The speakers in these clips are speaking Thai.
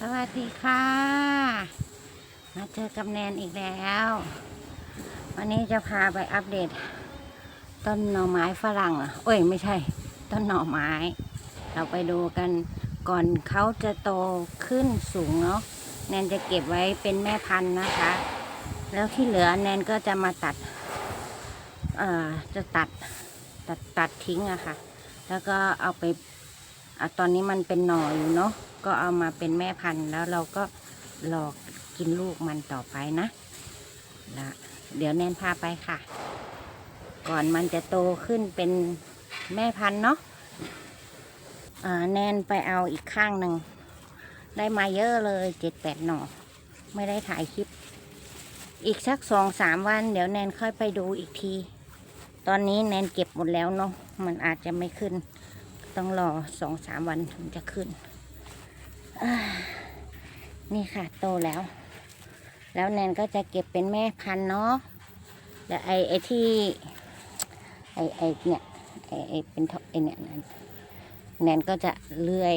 สวัสดีค่ะ มาเจอกับแนนอีกแล้ว วันนี้จะพาไปอัปเดต ต้นหน่อไม้ฝรั่งเอเอ้ยไม่ใช่ ต้นหน่อไม้ เราไปดูกันก่อนเขาจะโตขึ้นสูงเนาะแนนจะเก็บไว้เป็นแม่พันธุ์นะคะ แล้วที่เหลือแนนก็จะมาตัด เอ่อจะตัดตัดตัดทิ้งอะค่ะ แล้วก็เอาไปอะตอนนี้มันเป็นหน่ออยู่เนาะ ก็เอามาเป็นแม่พันธุ์แล้วเราก็หลอกกินลูกมันต่อไปนะนะเดี๋ยวแนนพาไปค่ะ ก่อนมันจะโตขึ้นเป็นแม่พันธุ์เนาะแนนไปเอาอีกข้างหนึ่ง ได้มาเยอะเลยเจ็ดแปดหน่อ ไม่ได้ถ่ายคลิป อีกสักสองสามวัน เดี๋ยวแนนค่อยไปดูอีกที ตอนนี้แนนเก็บหมดแล้วเนาะมันอาจจะไม่ขึ้น ต้องรอสองสามวันถึงจะขึ้น นี่ค่ะโตแล้ว แล้วแนนก็จะเก็บเป็นแม่พันธุ์เนาะแล้วไอ้ไอ้ที่ไอ้ไอ้เนี่ยไอ้ไอ้เป็นไอ้เนี่ยนั่นแนนก็จะเลื่อย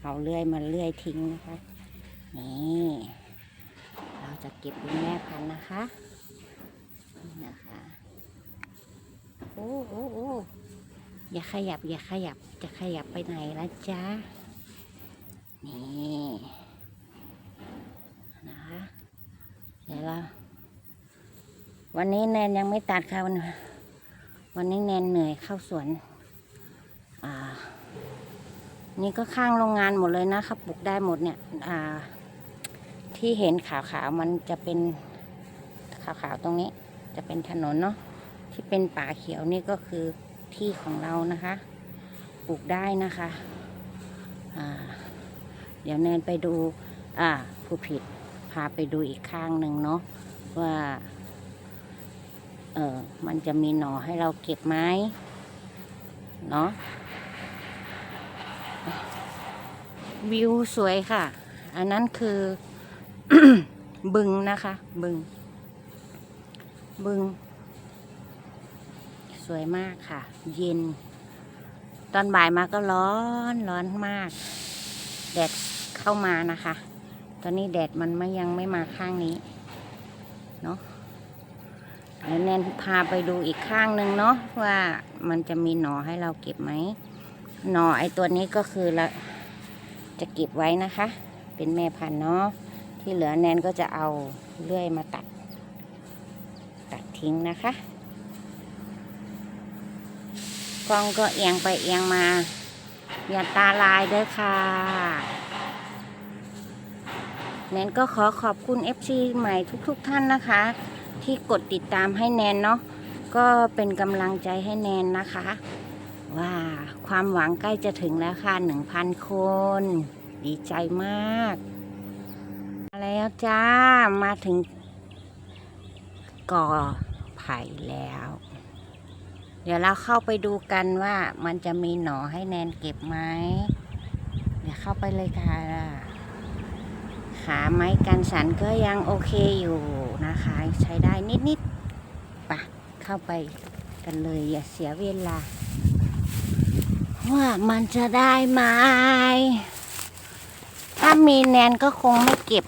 เอาเลื่อยมาเลื่อยทิ้งนะคะนี่เราจะเก็บเป็นแม่พันธุ์นะคะนี่นะคะโอ้โอ้โอ้อย่าขยับอย่าขยับจะขยับไปไหนละจ๊ะ นี่นะคะเดี๋ยวเราวันนี้แนนยังไม่ตัดค่ะวันวันนี้แนนเหนื่อยเข้าสวน อ่า นี่ก็ข้างโรงงานหมดเลยนะครับปลูกได้หมดเนี่ย อ่า ที่เห็นขาวๆมันจะเป็นขาวๆตรงนี้ จะเป็นถนนเนาะที่เป็นป่าเขียวนี่ก็คือที่ของเรานะคะ ปลูกได้นะคะ อ่า เดี๋ยวแนนไปดู อ่า ผู้ผิด พาไปดูอีกข้างหนึ่งเนาะว่า เออมันจะมีหน่อให้เราเก็บไหมเนาะวิวสวยค่ะ อันนั้นคือ บึงนะคะ บึง บึง สวยมากค่ะ เย็น ตอนบ่ายมาก็ร้อนร้อนมาก แดดเข้ามานะคะ ตอนนี้แดดมันไม่ยังไม่มาข้างนี้เนาะแล้วแนนพาไปดูอีกข้างหนึ่งเนาะว่ามันจะมีหนอให้เราเก็บไหมหนอไอตัวนี้ก็คือเราจะเก็บไว้นะคะ เป็นแม่พันธุ์เนาะที่เหลือแนนก็จะเอาเลื่อยมาตัด ตัดทิ้งนะคะกล้องก็เอียงไปเอียงมา อย่าตาลายเด้อค่ะแนนก็ขอขอบคุณ FC ใหม่ทุกๆทท่านนะคะ ที่กดติดตามให้แนนเนาะก็เป็นกำลังใจให้แนนนะคะ ว่าความหวังใกล้จะถึงแล้วค่ะ1,000 คน ดีใจมากมาแล้วจ้ามาถึงก่อไผ่แล้ว เดี๋ยวเราเข้าไปดูกันว่ามันจะมีหนอให้แนนเก็บไหมเดี๋ยวเข้าไปเลยค่ะ ขาไม้กันสันก็ยังโอเคอยู่นะคะ ใช้ได้นิดๆปะเข้าไปกันเลยอย่าเสียเวลา ว่ามันจะได้ไหมถ้ามีแนนก็คงไม่เก็บ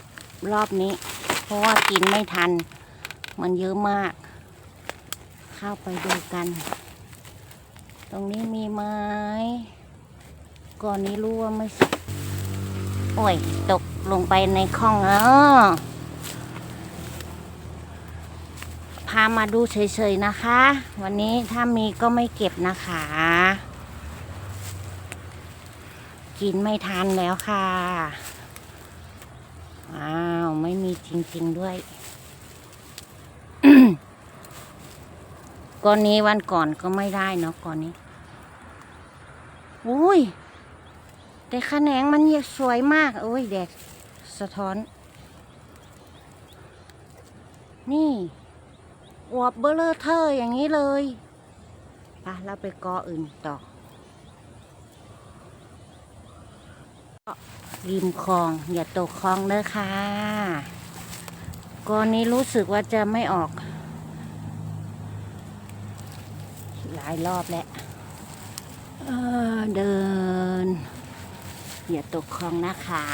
รอบนี้ เพราะว่ากินไม่ทัน มันเยอะมาก เข้าไปดูกัน รงนี้มีไหมก่อนนี้รู้ว่าไม่ โอ้ย ตกลงไปในคลองแล้วพามาดูเฉยๆนะคะ วันนี้ถ้ามีก็ไม่เก็บนะคะ กินไม่ทันแล้วค่ะ อ้าว ไม่มีจริงๆด้วยก่อนนี้วันก่อนก็ไม่ได้เนาะก่อนนี้ อุ้ย แต่ขแขนงมันสวยมากโอ้ยแดดสะท้อน นี่อวบเบลเลอร์เทอร์อย่างนี้เลยไปเราไปกออื่นต่อริมคลอง อย่าตกคลองเด้อค่ะกอนนี้รู้สึกว่าจะไม่ออก หลายรอบแล้ว เดิน อย่าตกคลองนะคะ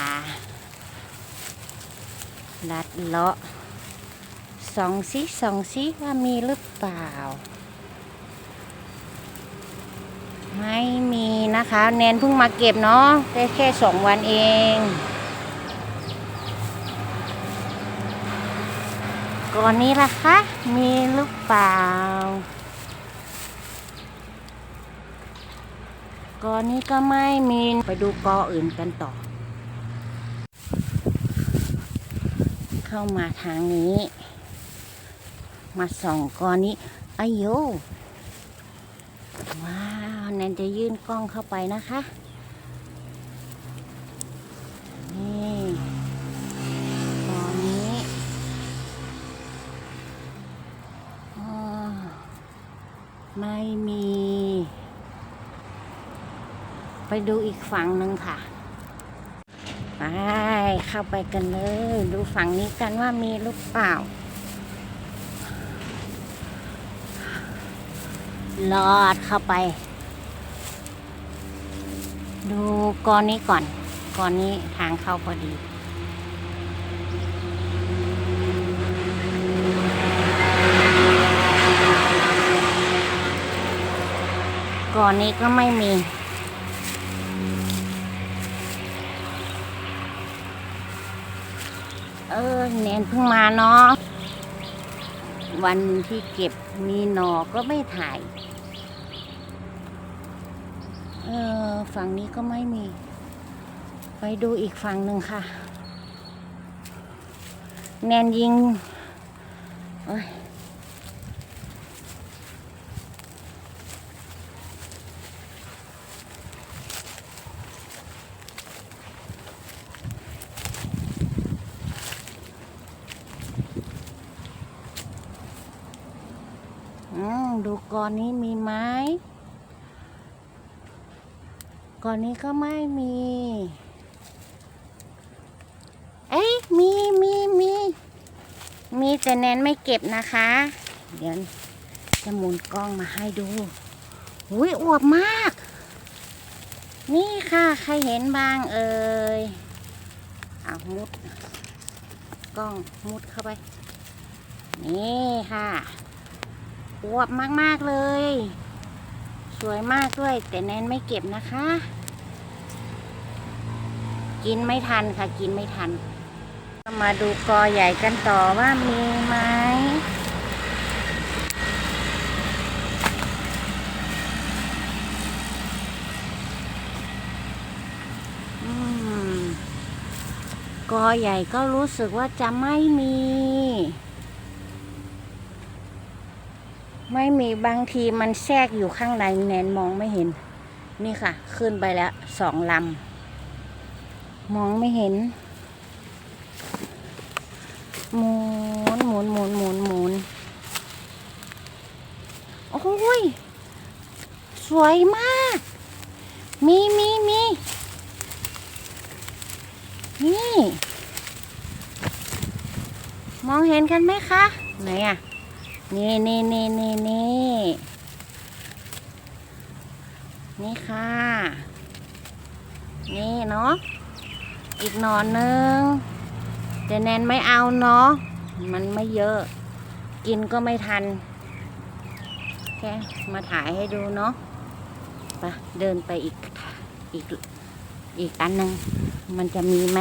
ลัดเลาะสองซิสองซิว่ามีหรือเปล่า ไม่มีนะคะ แนนเพิ่งมาเก็บเนาะได้แค่สองวันเองก่อนนี้ล่ะคะ มีหรือเปล่า กอนนี้ก็ไม่มีไปดูกออื่นกันต่อ เข้ามาทางนี้ มาส่องกอนี้อายุว้าวแนนจะยื่นกล้องเข้าไปนะคะนี่ตอนนี้อ๋อไม่มี ไปดูอีกฝั่งหนึ่งค่ะ ไปเข้าไปกันเลย ดูฝั่งนี้กันว่ามีหรือเปล่าลอดเข้าไป ดูกอนนี้ก่อนกอนนี้ทางเข้าพอดีก่อนนี้ก็ไม่มี เออแนนเพิ่งมาเนาะวันที่เก็บมีหนอก็ไม่ถ่าย เออฝั่งนี้ก็ไม่มี ไปดูอีกฝั่งหนึ่งค่ะ แนนยิงเอ้ยอืม ดูกอนนี้มีไหมกอนนี้ก็ไม่มี เอ้ยมีมีมีมีแต่แนนไม่เก็บนะคะ เดี๋ยวจะหมุนกล้องมาให้ดูอุ้ยอวบมาก นี่ค่ะใครเห็นบ้างเอ่ยเอามุด กล้องมุดเข้าไป นี่ค่ะ อวบมากๆเลย สวยมากด้วย แต่แนนไม่เก็บนะคะ กินไม่ทันค่ะ กินไม่ทัน มาดูกอใหญ่กันต่อว่ามีไหมอืมกอใหญ่ก็รู้สึกว่าจะไม่มี ไม่มีบางทีมันแทรกอยู่ข้างในแนนมองไม่เห็น นี่ค่ะ ขึ้นไปแล้วสองลำ มองไม่เห็น หมุนหมุนหมุนหมุนหมุนโอ้ย สวยมาก มีมีมีนี่ มองเห็นกันไหมคะ ไหนอะ นี่นี่นี่นี่นี่นี่ค่ะ นี่เนาะ อีกหนอนหนึ่งแต่แนนไม่เอาเนาะ มันไม่เยอะ กินก็ไม่ทัน แค่มาถ่ายให้ดูเนาะไปเดินไปอีกอีกอีกอันหนึ่งมันจะมีไหม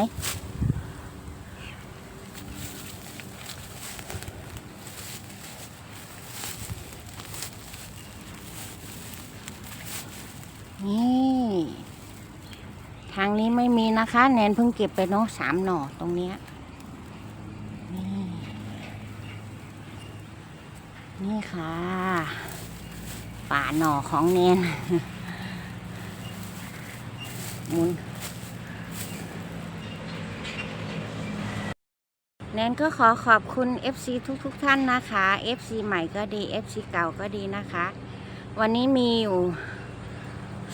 นี่ ทางนี้ไม่มี นะคะแนนเพิ่งเก็บไปเนาะสามหน่อตรงเนี้ยนี่นี่ค่ะ ป่าหน่อของแนนมุนแนนก็ขอขอบคุณ FC ทุกๆทท่านนะคะ FC ใหม่ก็ดี FC เก่าก็ดีนะคะ วันนี้มีอยู่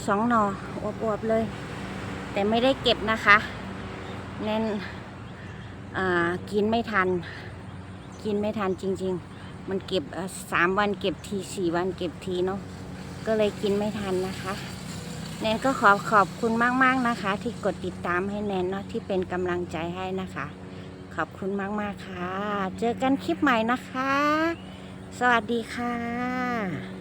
สองหน่ออวบๆเลย แต่ไม่ได้เก็บนะคะแน่นกินไม่ทัน กินไม่ทันจริง ๆ มันเก็บสามวันเก็บทีสี่วันเก็บทีเนาะก็เลยกินไม่ทันนะคะแนนก็ขอขอบคุณมาก ๆ นะคะ ที่กดติดตามให้แนนเนาะที่เป็นกำลังใจให้นะคะ ขอบคุณมาก ๆ ค่ะ เจอกันคลิปใหม่นะคะ สวัสดีค่ะ